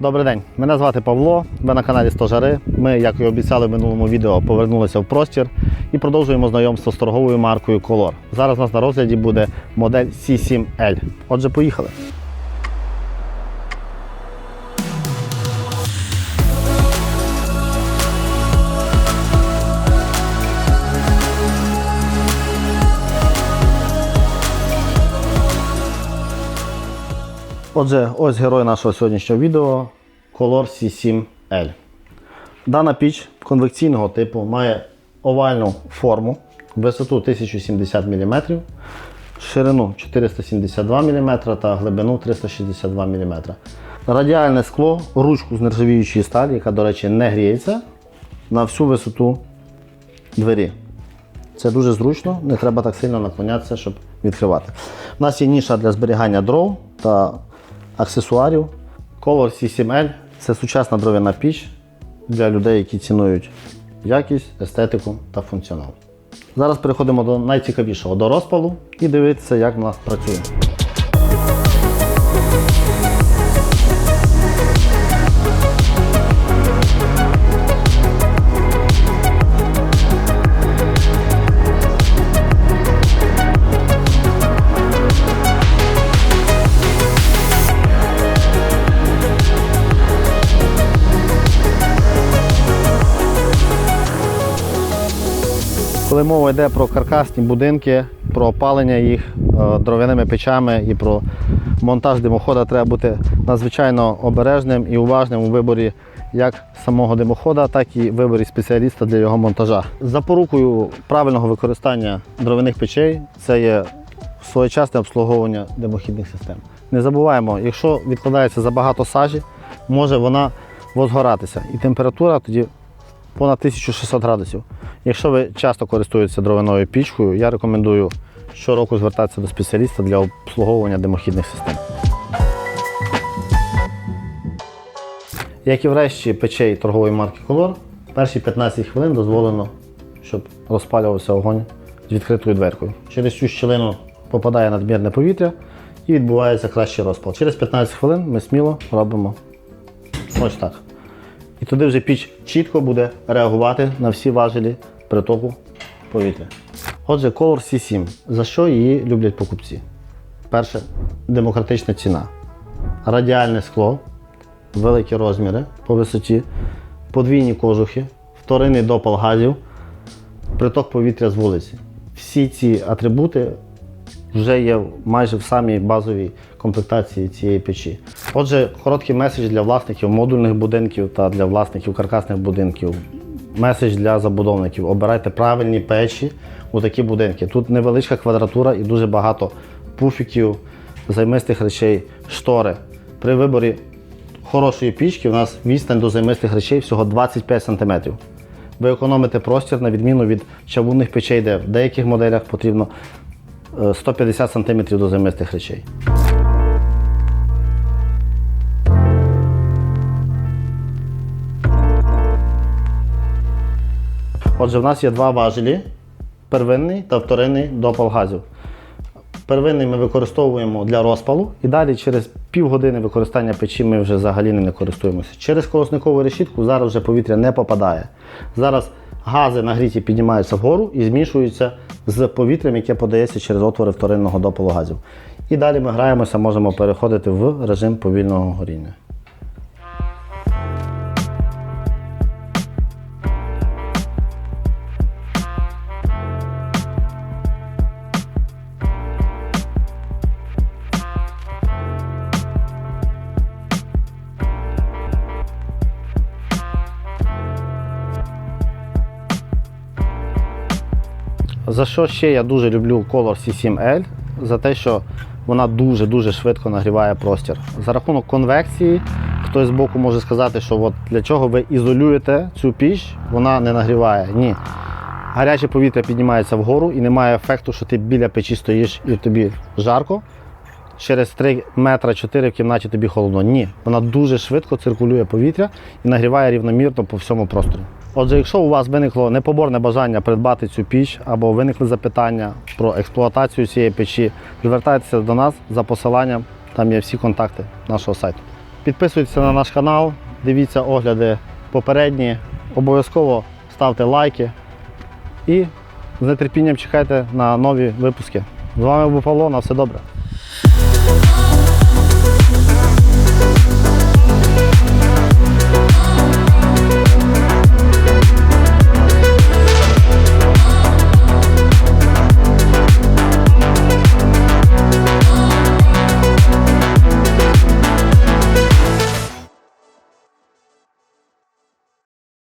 Добрий день, мене звати Павло. Ви на каналі Стожари. Ми, як і обіцяли в минулому відео, повернулися в простір і продовжуємо знайомство з торговою маркою Color. Зараз у нас на розгляді буде модель C7L. Отже, поїхали. Отже, ось герой нашого сьогоднішнього відео Color C7L. Дана піч конвекційного типу має овальну форму, висоту 1070 мм, ширину 472 мм та глибину 362 мм. Радіальне скло, ручку з нержавіючої сталі, яка, до речі, не гріється на всю висоту двері. Це дуже зручно, не треба так сильно наклонятися, щоб відкривати. У нас є ніша для зберігання дров та аксесуарів. Color C7L це сучасна дров'яна піч для людей, які цінують якість, естетику та функціонал. Зараз переходимо до найцікавішого до розпалу і дивитися, як в нас працює. Коли мова йде про каркасні будинки, про опалення їх е, дров'яними печами і про монтаж димохода, треба бути надзвичайно обережним і уважним у виборі як самого димохода, так і виборі спеціаліста для його монтажа. Запорукою правильного використання дров'яних печей це є своєчасне обслуговування димохідних систем. Не забуваємо, якщо відкладається забагато сажі, може вона возгоратися, і температура тоді понад 1600 градусів. Якщо ви часто користуєтеся дровяною пічкою, я рекомендую щороку звертатися до спеціаліста для обслуговування димохідних систем. Як і врешті печей торгової марки Color, перші 15 хвилин дозволено, щоб розпалювався огонь з відкритою дверкою. Через цю щілину попадає надмірне повітря і відбувається кращий розпал. Через 15 хвилин ми сміло робимо ось так. І туди вже піч чітко буде реагувати на всі важелі притоку повітря. Отже, Color C7. За що її люблять покупці? Перше демократична ціна. Радіальне скло, великі розміри по висоті, подвійні кожухи, вторинний допал газів, приток повітря з вулиці. Всі ці атрибути вже є майже в самій базовій комплектації цієї печі. Отже, короткий меседж для власників модульних будинків та для власників каркасних будинків. Меседж для забудовників. Обирайте правильні печі у такі будинки. Тут невеличка квадратура і дуже багато пуфіків, займистих речей, штори. При виборі хорошої пічки у нас відстань до займистих речей всього 25 см. Ви економите простір на відміну від чавунних печей, де в деяких моделях потрібно е, 150 см до займистих речей. Отже, в нас є два важелі: первинний та вторинний допал газів. Первинний ми використовуємо для розпалу і далі через півгодини використання печі ми вже взагалі не користуємося. Через колосникову решітку зараз вже повітря не попадає. Зараз гази нагріті піднімаються вгору і змішуються з повітрям, яке подається через отвори вторинного допалу газів. І далі ми граємося, можемо переходити в режим повільного горіння. За що ще я дуже люблю Color C7L? За те, що вона дуже-дуже швидко нагріває простір. За рахунок конвекції, хтось з боку може сказати, що от для чого ви ізолюєте цю піч, вона не нагріває. Ні. Гаряче повітря піднімається вгору і немає ефекту, що ти біля печі стоїш і тобі жарко. Через 3 метра 4 в кімнаті тобі холодно. Ні, вона дуже швидко циркулює повітря і нагріває рівномірно по всьому простору. Отже, якщо у вас виникло непоборне бажання придбати цю піч або виникли запитання про експлуатацію цієї печі, звертайтеся до нас за посиланням, там є всі контакти нашого сайту. Підписуйтеся на наш канал, дивіться огляди попередні, обов'язково ставте лайки і з нетерпінням чекайте на нові випуски. З вами був Павло, на все добре.